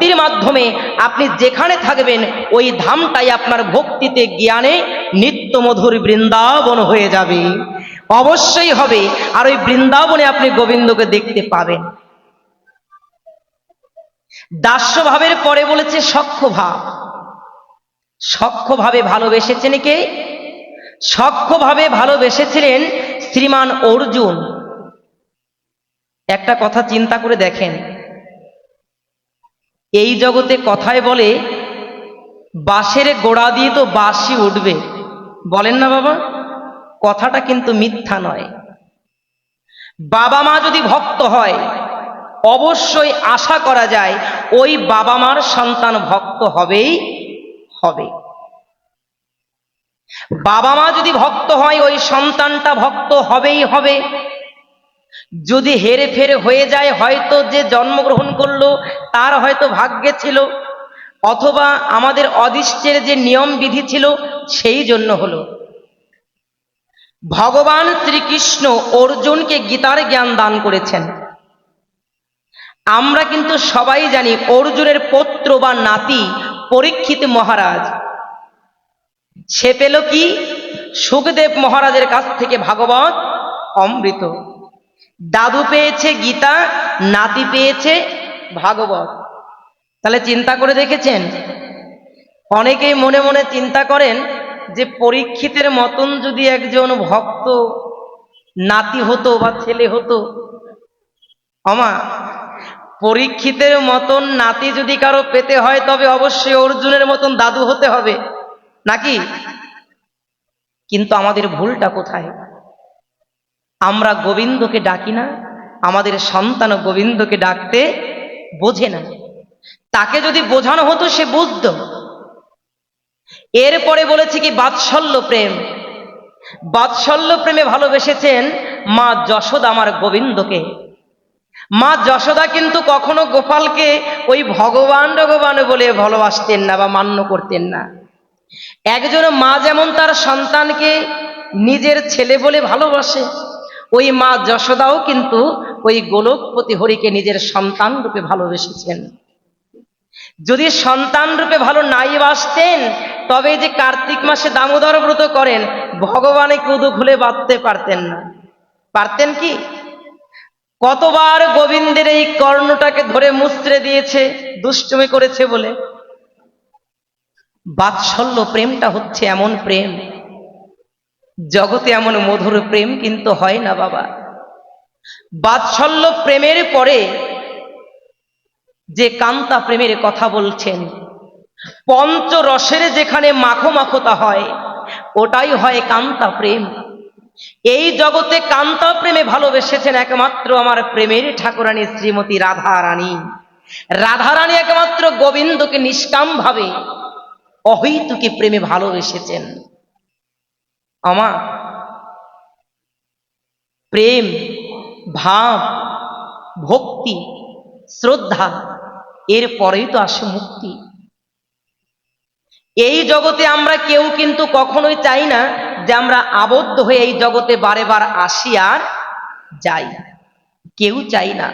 ভক্তির মাধ্যমে আপনি যেখানে থাকবেন, ওই ধামটাই আপনার ভক্তিতে, জ্ঞানে নিত্য মধুর বৃন্দাবন হয়ে যাবে। অবশ্যই হবে। আর ওই বৃন্দাবনে আপনি গোবিন্দকে দেখতে পাবেন। দাস্য ভাবের পরে বলেছে সক্ষ ভাব সক্ষ ভাবে ভালোবেসেছেন কে? সক্ষ ভাবে ভালোবেসেছিলেন শ্রীমান অর্জুন। একটা কথা চিন্তা করে দেখেন। এই জগতে কথায় বলে, বাঁশের গোড়া দিয়ে তো বাঁশি উঠবে। বলেন না বাবা, কথাটা কিন্তু মিথ্যা নয়। বাবা মা যদি ভক্ত হয়, অবশ্যই আশা করা যায়, ওই বাবা মার সন্তান ভক্ত হবেই, হবে। বাবা মা যদি ভক্ত হয়, ওই সন্তানটা ভক্ত হবেই, হবে। যদি হেরে ফেরে হয়ে যায়, হয়তো যে জন্মগ্রহণ করল, তার হয়তো ভাগ্যে ছিল। অথবা আমাদের অদিষ্টের যে নিয়ম বিধি ছিল, সেই জন্য হলো। ভগবান শ্রীকৃষ্ণ অর্জুনকে গীতার জ্ঞান দান করেছেন। আমরা কিন্তু সবাই জানি, অর্জুনের পুত্র বা নাতি পরীক্ষিত মহারাজ। সে পেল কি? সুখদেব মহারাজের কাছ থেকে ভাগবত অমৃত। দাদু পেয়েছে গীতা, নাতি পেয়েছে ভাগবত। তাহলে চিন্তা করে দেখেছেন? অনেকেই মনে মনে চিন্তা করেন যে পরীক্ষিতের মতন যদি একজন ভক্ত নাতি হতো বা ছেলে হতো। অমা পরীক্ষিতের মতন নাতি যদি কারও পেতে হয়, তবে অবশ্যই অর্জুনের মতন দাদু হতে হবে। নাকি? কিন্তু আমাদের ভুলটা কোথায়? আমরা গোবিন্দকে ডাকি না, আমাদের সন্তান গোবিন্দকে ডাকতে বোঝে না। তাকে যদি বোঝানো হতো সে বুঝত। এরপরে বলেছে কি, বাৎসল্য প্রেম। বাৎসল্য প্রেমে ভালোবেসেছেন মা যশোদা আমার গোবিন্দকে। মা যশোদা কিন্তু কখনো গোপালকে ওই ভগবান ভগবান বলে ভালোবাসতেন না বা মান্য করতেন না। একজন মা যেমন তার সন্তানকে নিজের ছেলে বলে ভালোবাসে ওই মা যশোদাও কিন্তু ওই গোলকপতি হরিকে নিজের সন্তান রূপে ভালোবেসেছেন। যদি সন্তান রূপে ভালো নাই বাসতেন, তবে যে কার্তিক মাসে দামোদর ব্রত করেন, ভগবানে কুদু খুলে বাঁধতে পারতেন না। পারতেন কি? কতবার গোবিন্দের এই কর্ণটাকে ধরে মুচড়ে দিয়েছে, দুষ্টুমি করেছে বলে। বাৎসল্য প্রেমটা হচ্ছে এমন প্রেম। জগতে এমন মধুর প্রেম কিন্তু হয় না বাবা। বাৎসল্য প্রেমের পরে যে কান্তা প্রেমের কথা বলছেন, পঞ্চরসের যেখানে মাখো মাখোতা হয়, ওটাই হয় কান্তা প্রেম। এই জগতে কান্তা প্রেমে ভালোবেসেছেন একমাত্র আমার প্রেমের ঠাকুরানী শ্রীমতী রাধা রানী রাধা রানী একমাত্র গোবিন্দকে নিষ্কাম ভাবে অহৈতুকে প্রেমে ভালোবেসেছেন। আমা প্রেম, ভাব, ভক্তি, শ্রদ্ধা, এর পরেই তো আসে মুক্তি। এই জগতে আমরা কেউ কিন্তু কখনোই চাই না যে আমরা আবদ্ধ হয়ে এই জগতে বারে বার আসি আর যাই। কেউ চাই না।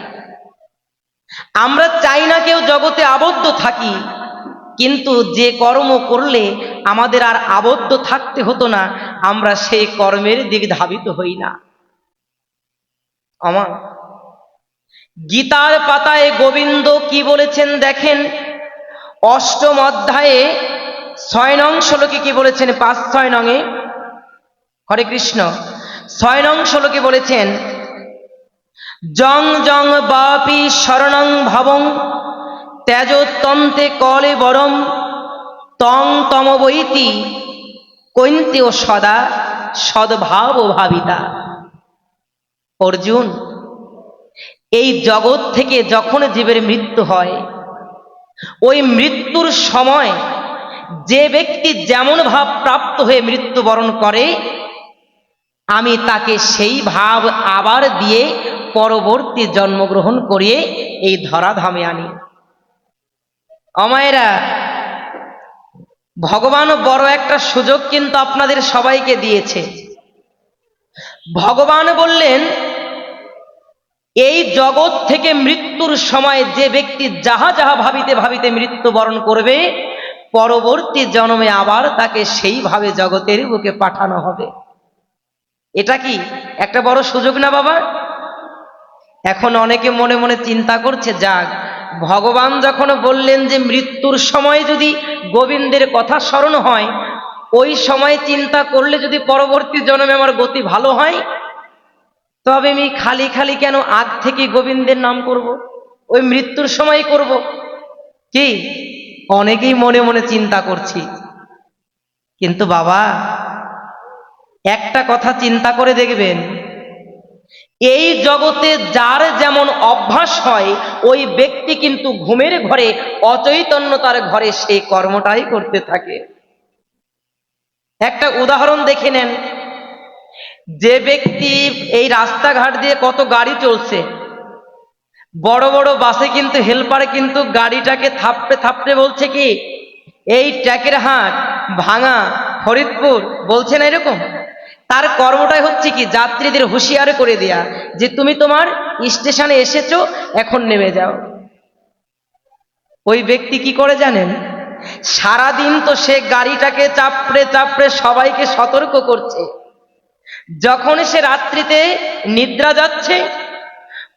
আমরা চাই না কেউ জগতে আবদ্ধ থাকি। কিন্তু যে কর্ম করলে আমাদের আর আবদ্ধ থাকতে হতো না, আমরা সেই কর্মের দিক ধাবিত হই না। আমার গীতার পাতায় গোবিন্দ কি বলেছেন দেখেন? অষ্টম অধ্যায়ে ছয় নং শ্লোকে কি বলেছেন? পাঁচ ছয় নঙে হরে কৃষ্ণ। ছয় নং শ্লোকে বলেছেন, জং জং বাপি শরণং ভবং ত্যাজতন্তে কলে বরম, তং তম বৈতি কৈন্তে ও সদা সদ্ভাব ভাবিতা। অর্জুন, এই জগৎ থেকে যখন জীবের মৃত্যু হয়, ওই মৃত্যুর সময় যে ব্যক্তি যেমন ভাব প্রাপ্ত হয়ে মৃত্যুবরণ করে, আমি তাকে সেই ভাব আবার দিয়ে পরবর্তী জন্মগ্রহণ করিয়ে এই ধরাধামে আনি। অমায়েরা, ভগবানও বড় একটা সুযোগ কিন্তু আপনাদের সবাইকে দিয়েছে। ভগবান বললেন, এই জগৎ থেকে মৃত্যুর সময় যে ব্যক্তি যাহা যাহা ভাবিতে ভাবিতে মৃত্যুবরণ করবে, পরবর্তী জন্মে আবার তাকে সেইভাবে জগতের বুকে পাঠানো হবে। এটা কি একটা বড় সুযোগ না বাবা? এখন অনেকে মনে মনে চিন্তা করছে, যাক ভগবান যখন বললেন যে মৃত্যুর সময় যদি গোবিন্দের কথা স্মরণ হয়, ওই সময় চিন্তা করলে যদি পরবর্তী জন্মে আমার গতি ভালো হয়, তবে আমি খালি খালি কেন আগ থেকে গোবিন্দের নাম করব। ওই মৃত্যুর সময় করব। কি অনেকেই মনে মনে চিন্তা করছি কিন্তু বাবা, একটা কথা চিন্তা করে দেখবেন এই জগতে যার যেমন অভ্যাস হয়, ওই ব্যক্তি কিন্তু ঘুমের ঘরে, অচৈতন্যতার ঘরে সেই কর্মটাই করতে থাকে। একটা উদাহরণ দেখে নেন। যে ব্যক্তি এই রাস্তাঘাট দিয়ে কত গাড়ি চলছে, বড় বড় বাসে কিন্তু হেল্পার কিন্তু গাড়িটাকে থাপড়ে থাপড়ে বলছে কি, এই ট্র্যাকের হাট ভাঙা, ফরিদপুর, বলছে না এরকম? তার কর্মটাই হচ্ছে কি যাত্রীদের হুঁশিয়ার করে দেয়া যে তুমি তোমার স্টেশনে এসেছ, এখন নেমে যাও। ওই ব্যক্তি কি করে জানেন? সারাদিন তো সে গাড়িটাকে চাপড়ে চাপড়ে সবাইকে সতর্ক করছে। যখন সে রাত্রিতে নিদ্রা যাচ্ছে,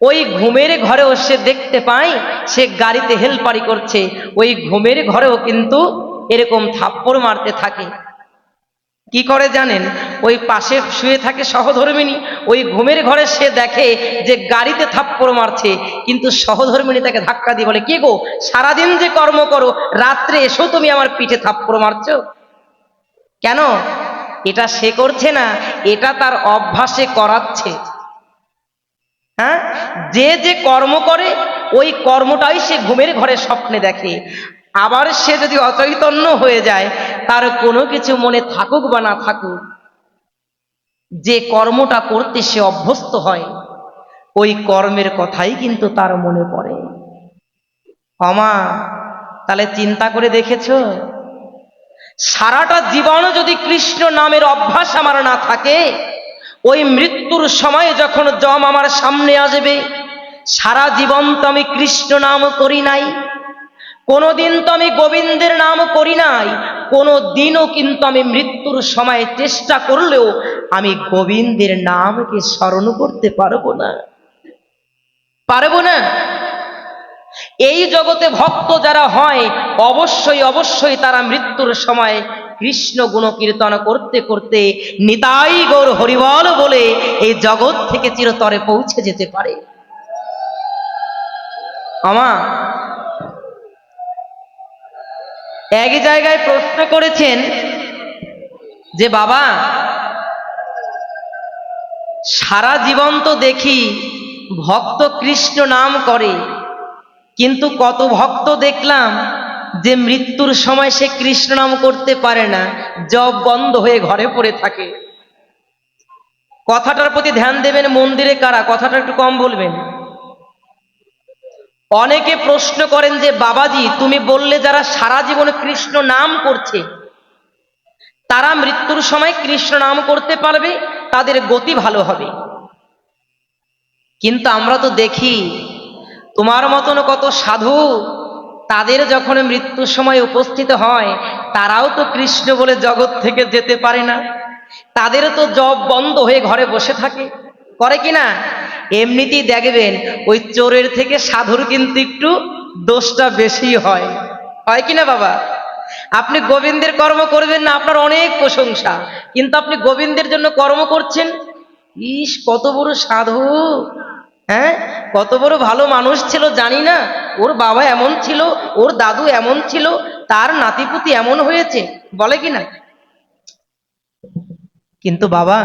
ওই ঘুমের ঘরেও সে দেখতে পায়, সে গাড়িতে হেলপারি করছে। ওই ঘুমের ঘরেও কিন্তু এরকম থাপ্পড় মারতে থাকে। কি করে জানেন? ওই পাশে শুয়ে থাকে সহধর্মিনী, ওই ঘুমের ঘরে সে দেখে যে গাড়িতে থাপ্পড় মারছে, কিন্তু সহধর্মিনী তাকে ধাক্কা দিয়ে বলে, কে গো? সারাদিন যে কর্ম করো, রাত্রে এসো তুমি আমার পিঠে থাপ্পড় মারছো? কেন? এটা সে করছে না, এটা তার অভ্যাসে করাচ্ছে। হ্যাঁ? যে যে কর্ম করে, ওই কর্মটাই সে ঘুমের ঘরে স্বপ্নে দেখে। আবার সে যদি অচৈতন্য হয়ে যায়, তার কোনো কিছু মনে থাকুক বা না থাকুক যে কর্মটা করতে সে অভ্যস্ত হয়, ওই কর্মের কথাই কিন্তু তার মনে পড়ে। অমা, তাহলে চিন্তা করে দেখেছ? সারাটা জীবন যদি কৃষ্ণ নামের অভ্যাস আমার না থাকে, ওই মৃত্যুর সময় যখন জম আমার সামনে আসবে, সারা জীবন তো আমি কৃষ্ণ নাম করি নাই, কোনোদিন তো আমি গোবিন্দের নাম করি নাই কোনো দিনও কিন্তু আমি মৃত্যুর সময় চেষ্টা করলেও আমি গোবিন্দের নামকে স্মরণ করতে পারব না। পারব না? এই জগতে ভক্ত যারা হয়, অবশ্যই অবশ্যই তারা মৃত্যুর সময় কৃষ্ণ গুণ কীর্তন করতে করতে নিতাই গৌর হরিবল বলে এই জগৎ থেকে চিরতরে পৌঁছে যেতে পারে। আমা এক জায়গায় প্রশ্ন করেছেন যে, বাবা, সারা জীবন তো দেখি ভক্ত কৃষ্ণ নাম করে, কিন্তু কত ভক্ত দেখলাম যে মৃত্যুর সময় সে কৃষ্ণ নাম করতে পারে না জব বন্ধ হয়ে ঘরে পড়ে থাকে। কথাটার প্রতি ধ্যান দেবেন মন্দিরে কারা? কথাটা একটু কম বলবেন। অনেকে প্রশ্ন করেন যে, বাবাজি, তুমি বললে যারা সারা জীবনে কৃষ্ণ নাম করছে, তারা মৃত্যুর সময় কৃষ্ণ নাম করতে পারবে, তাদের গতি ভালো হবে? কিন্তু আমরা তো দেখি, তোমার মতন কত সাধু, তাদের যখন মৃত্যুর সময় উপস্থিত হয়, তারাও তো কৃষ্ণ বলে জগৎ থেকে যেতে পারে না। তাদের তো জব বন্ধ হয়ে ঘরে বসে থাকে। করে কি না? এমনিতেই দেখবেন, ওই চোরের থেকে সাধুর কিন্তু একটু দোষটা বেশি হয়। হয় কি না বাবা? আপনি গোবিন্দের কর্ম করবেন না, আপনার অনেক প্রশংসা। কিন্তু আপনি গোবিন্দের জন্য কর্ম করছেন? ইস, কত বড় সাধু। হ্যাঁ? কত বড় ভালো মানুষ ছিল, জানি না। ওর বাবা এমন ছিল, ওর দাদু এমন ছিল, তার নাতিপুতি এমন হয়েছে, বলে কি না? কিন্তু বাবা